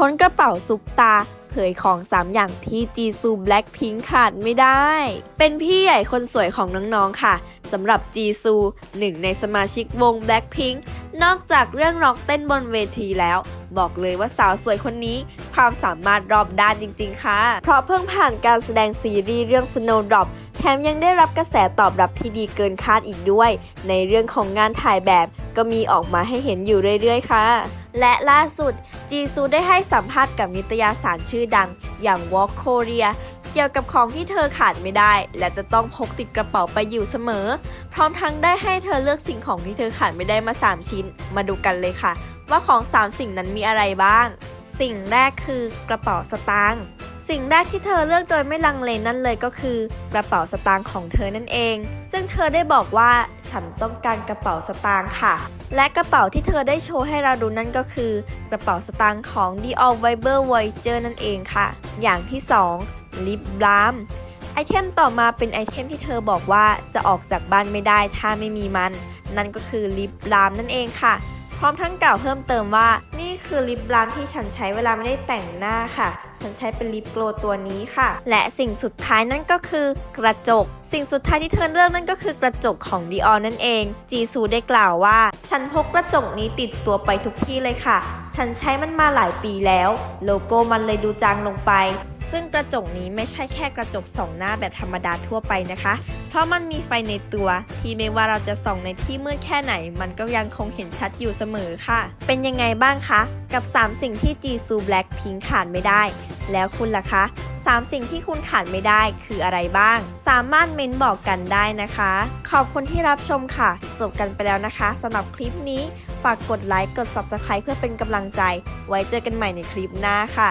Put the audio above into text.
ค้นกระเป๋าซุปตา เผยของ 3 อย่างที่จีซูแบล็คพิงขาดไม่ได้ เป็นพี่ใหญ่คนสวยของน้องๆค่ะสำหรับจีซูหนึ่งในสมาชิกวง Blackpink นอกจากเรื่องร็อกเต้นบนเวทีแล้ว บอกเลยว่าสาวสวยคนนี้ ความสามารถรอบด้านจริง ๆ ค่ะ เพราะเพิ่งผ่านการแสดงซีรีส์เรื่อง Snowdrop แถมยังได้รับกระแสตอบรับที่ดีเกินคาดอีกด้วย ในเรื่องของงานถ่ายแบบก็มีออกมาให้เห็นอยู่เรื่อย ๆ ค่ะ และล่าสุดจีซูได้ให้สัมภาษณ์กับนิตยสารชื่อดังอย่าง Walk Korea เกี่ยวกับของที่เธอขาดไม่ได้ และจะต้องพกติดกระเป๋าไปอยู่เสมอ พร้อมทั้งได้ให้เธอเลือกสิ่งของที่เธอขาดไม่ได้มา 3 ชิ้น มาดูกันเลยค่ะ ว่าของ 3 สิ่งนั้นมีอะไรบ้าง สิ่งแรกคือกระเป๋าสตางค์ สิ่งแรกที่เธอเลือกโดยไม่ลังเลนั่นเลยก็คือกระเป๋าสตางค์ของเธอนั่นเอง ซึ่งเธอได้บอกว่าฉันต้องการกระเป๋าสตางค์ค่ะ และกระเป๋าที่เธอได้โชว์ให้เราดูนั่นก็คือกระเป๋าสตางค์ของ Dior Viber Voyager นั่นเองค่ะ อย่างที่ 2 ลิปบลามไอเทมต่อมาเป็นไอเทมที่เธอบอกว่าจะออกจากบ้านไม่ได้ถ้าไม่มีมัน นั่นก็คือลิปบลามนั่นเองค่ะ พร้อมทั้งกล่าวเพิ่มเติมว่านี่ คือลิปบลามที่ฉันใช้เวลาไม่ได้แต่งหน้าค่ะ ฉันใช้เป็นลิปโกลตัวนี้ค่ะ และสิ่งสุดท้ายนั่นก็คือกระจก สิ่งสุดท้ายที่เธอเลือกนั่นก็คือกระจกของ Dior นั่นเอง จีซูได้กล่าวว่า ฉันพกกระจกนี้ติดตัวไปทุกที่เลยค่ะ ฉันใช้มันมาหลายปีแล้ว โลโก้มันเลยดูจางลงไป ซึ่งกระจกนี้ไม่ใช่แค่กระจกสองหน้าแบบธรรมดาทั่วไปนะคะ เพราะมันมีไฟในตัว ที่ไม่ว่าเราจะส่องในที่มืดแค่ไหน มันก็ยังคงเห็นชัดอยู่เสมอค่ะ เป็นยังไงบ้างคะ กับ 3 สิ่งที่จีซูแบล็คพิงขาดไม่ได้ แล้วคุณล่ะคะ 3 สิ่งที่คุณขาดไม่ได้คืออะไรบ้าง สามารถเมนบอกกันได้นะคะ ขอบคุณที่รับชมค่ะ จบกันไปแล้วนะคะสำหรับคลิปนี้ ฝากกดไลค์กด Subscribe เพื่อเป็นกำลังใจ ไว้เจอกันใหม่ในคลิปหน้าค่ะ